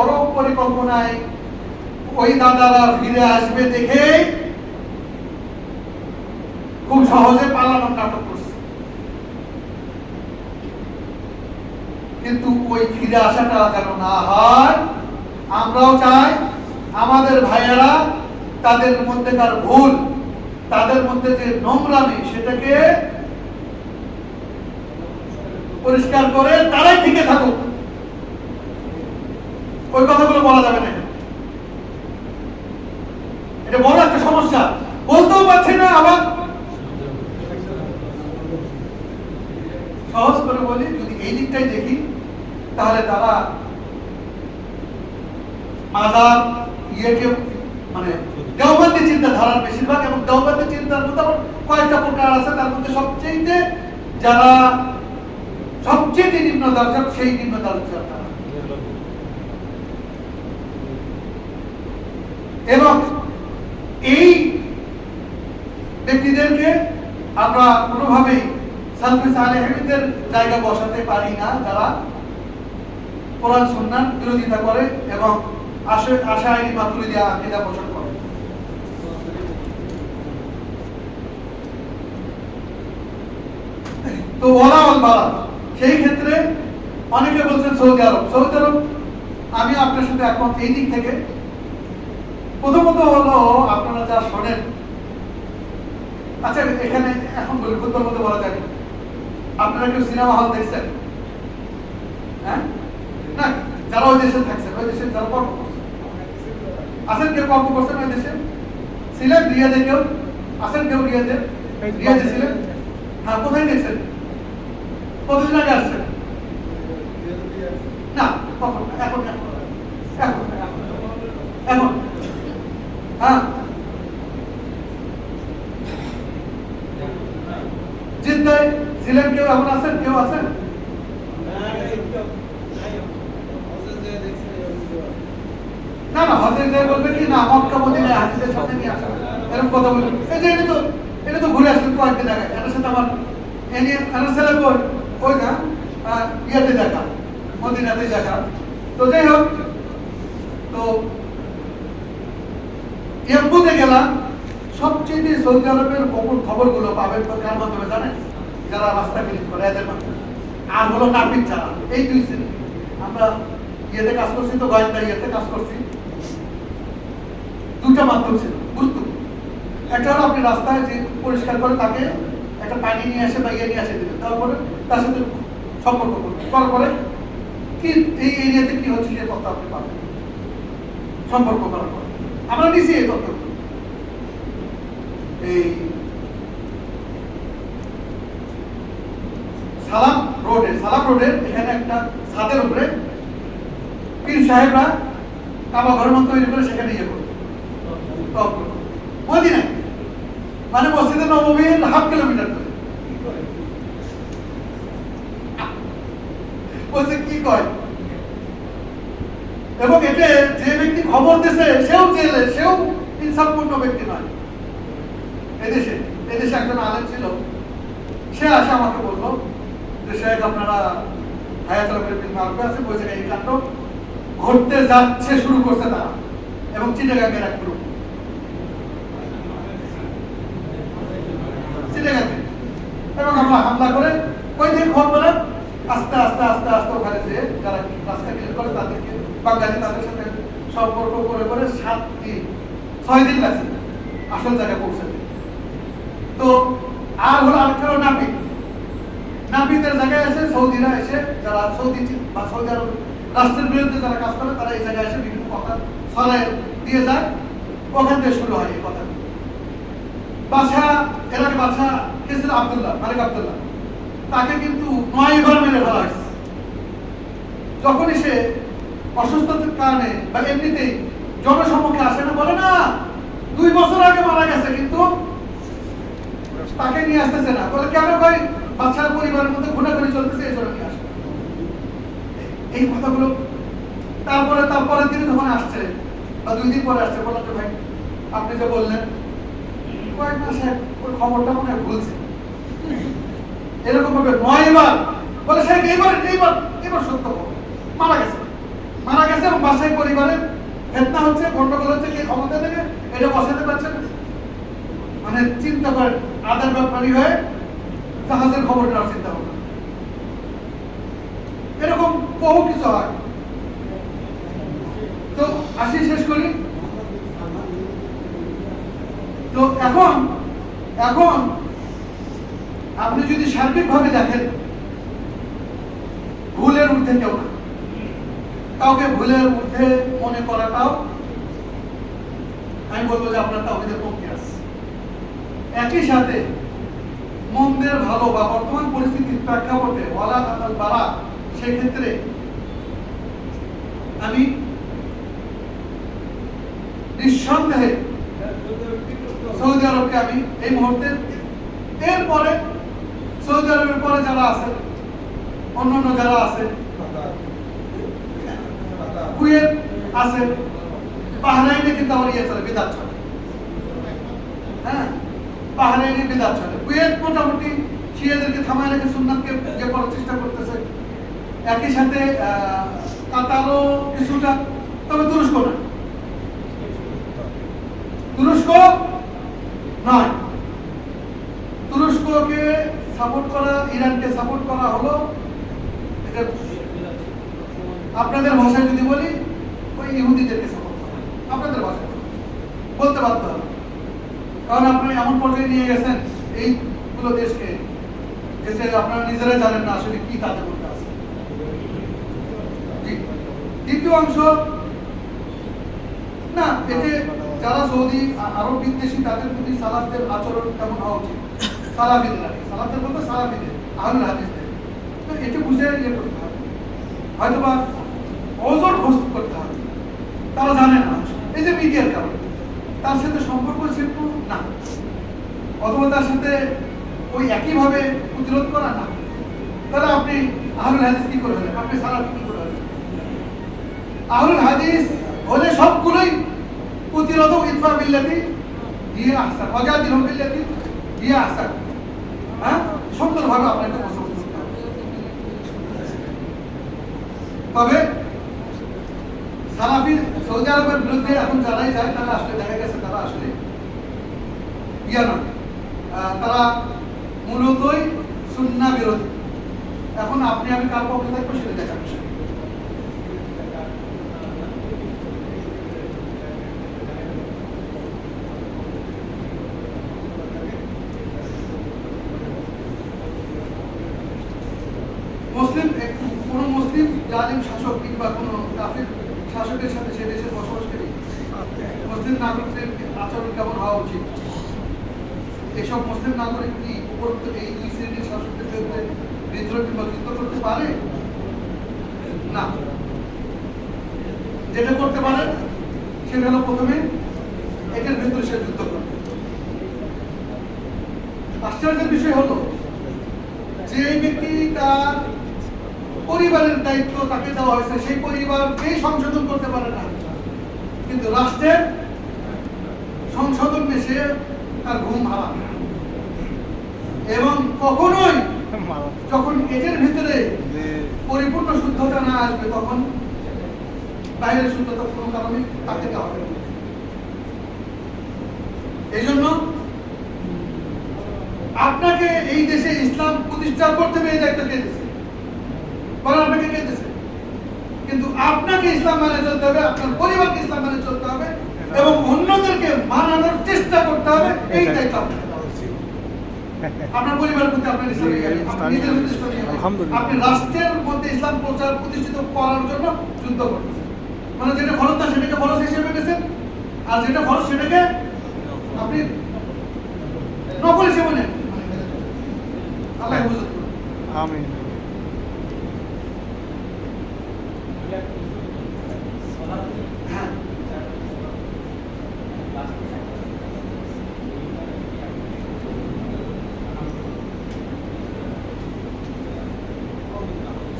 বড় পরিকল্পনায় ওই দাদারা ফিরে আসবে দেখে খুব সহজে পালানোর নাটক করছে। কিন্তু ওই ফিরে আসাটা যেন না হয়, আমরাও চাই আমাদের ভাইয়েরা তাদের মধ্যেকার ভুল, তাদের মধ্যে যে নোংরামি সেটাকে পরিষ্কার করে তারাই টিকে থাকুক। ওই কথাগুলো বলা যাবে না। এটা বড় একটা সমস্যা। বলতেও পারছি না আবার। সহজ করে বলি, যদি এই দিকটাই দেখি, তাহলে তারা ইয়েকে মানে দেওবন্দি চিন্তাধারার বেশিরভাগ এবং দেওবন্দি চিন্তার মধ্যে আবার কয়েকটা প্রকার আছে। তার মধ্যে সবচেয়ে যারা সবচেয়ে নিম্ন দরজার, সেই নিম্ন দরজার তারা। এবং এই ব্যক্তিদেরকে আমরা কোনোভাবেই জায়গা বসাতে পারি না। যারা কোরআন বিরোধিতা করে এবং আশা আইনি আকিদা পোষণ করে। তো ওলা সেই ক্ষেত্রে অনেকে বলছেন সৌদি আরব। সৌদি আরব, আমি আপনার সাথে এখন এই দিক থেকে। প্রথমত হলো আপনারা যা শোনেন আচ্ছা এখানে এখন ফুটবল মতো বলা যায় আপনারা কেউ সিনেমা হল দেখছেন হ্যাঁ না যারা ওই দেশে থাকছেন ওই দেশে যারা কর্ম আছেন কেউ কর্ম করছেন ওই দেশে ছিলেন রিয়াদে কেউ আছেন কেউ রিয়াদে রিয়াদে ছিলেন হ্যাঁ কোথায় দেখছেন কতদিন আগে আসছেন না কখন এখন এখন এখন এখন হ্যাঁ। ছিলেন কেউ এখন আছেন? কেউ আছেন? না না হজে যে বলবে কি? না, মক্কা, মদিনায়, হাজিদের সাথে নিয়ে আসা এরকম কথা বলবে এই যে এটা তো এটা তো ঘুরে আসলে কয়েকদিন আগে। এটার সাথে আমার এ নিয়ে, এনার ছেলে কই ওই না ইয়েতে দেখা মদিনাতে দেখা। তো যাই হোক, তো এমপুতে গেলাম, সবচেয়ে সৌদি আরবের গোপন খবরগুলো পাবেন তো কার মাধ্যমে জানেন? যারা রাস্তা ক্লিক করে, এদের মাধ্যমে। আর হলো নাপিত যারা এই দুই শ্রেণি। আমরা ইয়েতে কাজ করছি তো গোয়েন্দা ইয়েতে কাজ করছি। দুটা মাধ্যম ছিল, গুরুত্বপূর্ণ। একটা হলো আপনি রাস্তায় যে পরিষ্কার করে তাকে একটা পানি নিয়ে আসে বা ইয়ে নিয়ে আসে দিলেন। তারপরে তার সাথে সম্পর্ক করবেন করার পরে কি এই এরিয়াতে কি হচ্ছে সে তথ্য আপনি পাবেন। সম্পর্ক করার পরে। আমরা নিছি এই তথ্যগুলো এই সালাম রোডে সালাম রোডের এখানে একটা ছাদের উপরে পীর সাহেবরা কাবা ঘরের মতো তৈরি করে সেখানে ইয়ে তপ করতো মদিনায় মানে নবমীর হাফ কিলোমিটার বলছে, কি কয়? এবং এতে যে ব্যক্তি খবর দিছে সেও জেলে, সেও ইনসাফপূর্ণ ব্যক্তি নয়। এদেশে এদেশে একজন আলেম ছিল। সে আসে আমাকে বলল যে, শেখ, আপনারা আছে, বলছে এই কাণ্ড ঘটতে যাচ্ছে, শুরু করছে তারা। এবং চিটাগাঙ্গের এক গ্রুপ চিটাগাঙ্গে এবং আমরা হামলা করে কই দিন খবর আস্তে আস্তে আস্তে আস্তে ওখানে যে যারা রাস্তা ক্লিয়ার করে তাদেরকে বাঙালি তাদের সাথে সম্পর্ক করে করে সাত দিন, ছয় দিন লাগছে আসল জায়গায় পৌঁছাতে। তো আর হলো আরেকটা হলো নাপিত। জায়গায় এসে সৌদিরা এসে যারা সৌদি বা সৌদি আরব রাষ্ট্রের বিরুদ্ধে যারা কাজ করে, তারা এই জায়গায় এসে বিভিন্ন কথা ছড়ায় দিয়ে যায়। ওখান থেকে শুরু হয় এই কথা। বাদশাহ এর আগে বাদশাহ কে আব্দুল্লাহ, মালিক আব্দুল্লাহ, তাকে কিন্তু নয়বার মেরে ফেলা হয়েছে। যখনই সে অসুস্থতার কারণে বা এমনিতেই জনসম্মুখে আসে না, বলে না, দুই বছর আগে মারা গেছে, কিন্তু তাকে নিয়ে আসতেছে না। বলে, কেন ভাই বাচ্চার পরিবারের মধ্যে ঘোরাঘুরি চলতেছে, এই জন্য নিয়ে আসবে এই কথাগুলো তারপরে, তারপরের দিনে যখন আসছে, বা দুই দিন পরে আসছে, বললাম ভাই, আপনি যে বললেন, কয়েক মাসে ওই খবরটা মনে হয় ভুলছে। এরকম ভাবে নয়বার, বলে, সে এইবার এইবার এবার সত্য মারা গেছে। মারা গেছে এবং বাসায় পরিবারের ফেতনা হচ্ছে, গন্ডগোল হচ্ছে, কে ক্ষমতা দেবে এটা বসাতে পারছে না। মানে চিন্তা করেন, আদার ব্যাপারী হয়ে জাহাজের খবর নেওয়ার চিন্তা ভাবনা। এরকম বহু কিছু হয়। তো আসি, শেষ করি। তো এখন এখন আপনি যদি সার্বিকভাবে দেখেন, ভুলের ঊর্ধ্বে কেউ না। কাউকে ভুলের ঊর্ধ্বে মনে করাটাও, আমি বলব যে আপনার তাওহিদের পক্ষে আছে। একই সাথে মন্দের ভালো বা বর্তমান পরিস্থিতির প্রেক্ষাপটে ওয়ালা আল বালা, সেক্ষেত্রে আমি নিঃসন্দেহে সৌদি আরবকে আমি এই মুহূর্তে, এরপরে সৌদি আরবের পরে যারা আছে অন্যান্য যারা আছে কুয়েত আছে বাহরাইনে কিন্তু আমার ইয়ে চলে, বিদাত চলে। হ্যাঁ বাহরাইনে বিদাত চলে। কুয়েত মোটামুটি শিয়াদেরকে থামায় রেখে সুন্নাতকে যে করার চেষ্টা করতেছে। একই সাথে কাতারও কিছুটা, তবে তুরস্ক না। তুরস্ক নয় তুরস্ককে সাপোর্ট করা, ইরানকে সাপোর্ট করা হলো, এটা আপনাদের ভাষায় যদি বলি, ওই ইহুদিদেরকে সাপোর্ট আপনাদের ভাষায়। বলতে বাধ্য হবে কারণ আপনি এমন পর্যায়ে নিয়ে গেছেন, এইগুলো দেশকে যে আপনারা নিজেরাই জানেন না আসলে কি তাদের মধ্যে আছে। দ্বিতীয় অংশ, না, এতে যারা সৌদি আরব বিদ্বেষী, তাদের প্রতি সালাফদের আচরণ কেমন হওয়া উচিত? সালাফিদের। সালাফদের বলতে সালাফিদের, আহলুল হাদিসদের। তো এটা বুঝে ইয়ে করতে হবে। হয়তো বা ওজোর প্রস্তুত করতে হবে। তারা জানে না। এই যে মিডিয়ার কারণে। তার সাথে সম্পর্ক ছিল না। অথবা তার সাথে ওই একইভাবে প্রতিরোধ করা না। তাহলে আপনি আহলুল হাদিস কি করে হলেন? আপনি সালাফি কি করে হলেন? আহলুল হাদিস হলে সবগুলোই প্রতিরোধক ইতফা বিল্লাতি দিয়ে আহসান। অজাদিল বিল্লাতি দিয়ে আহসান। হ্যাঁ? সুন্দরভাবে আপনাকে উপস্থাপন করতে তবে সালাফি সৌদি আরবের বিরুদ্ধে এখন যারাই যায়, তারা আসলে দেখা গেছে তারা আসলে ইয়া নয়। তারা মূলতই সুন্না বিরোধী। এখন আপনি, আমি কার পক্ষে থাকব সেটা দেখার মুসলিম কোনো মুসলিম জালিম শাসক কিংবা কোনো শাসকের সাথে সে দেশে বসবাসকারী মুসলিম নাগরিকদের আচরণ কেমন হওয়া উচিত? এসব মুসলিম নাগরিক কি উপরোক্ত এই দুই শ্রেণির শাসকদের বিরুদ্ধে বিদ্রোহ কিংবা যুদ্ধ করতে পারে? না। যেটা করতে পারে সেটা হলো প্রথমে এটার ভিতরে সে যুদ্ধ করবে আশ্চর্যের বিষয় হলো, যে ব্যক্তি তার পরিবারের দায়িত্ব তাকে দেওয়া হয়েছে সেই পরিবারকেই সংশোধন করতে পারে না। কিন্তু রাষ্ট্রের সংশোধন সে তার ঘুম হারাম এবং কখনোই যখন এদের ভিতরে পরিপূর্ণ শুদ্ধতা না আসবে তখন বাইরের শুদ্ধতা কোনো কারণে তাকে দেওয়া হবে এই জন্য আপনাকে এই দেশে ইসলাম প্রতিষ্ঠা করতে হবে এই দায়িত্ব কে দিয়েছে বলেন আপনাকে কে দিয়েছে কিন্তু আপনাকে ইসলাম মানে চলতে হবে আপনার পরিবারকে ইসলাম মানে চলতে হবে এবং অন্যদেরকে মানানোর চেষ্টা করতে হবে এই দায়িত্ব আপনাকে দেওয়া হয়েছে। আপনার পরিবারের প্রতি আপনার ইসলাম আপনি রাষ্ট্রের মধ্যে ইসলাম প্রচার প্রতিষ্ঠিত করার জন্য যুদ্ধ করতেছেন। মানে যেটা ফরজ না সেটাকে ফরজ হিসেবে গেছেন আর যেটা ফরজ সেটাকে আপনি নকল হিসেবে নেন। আল্লাহ আমিন।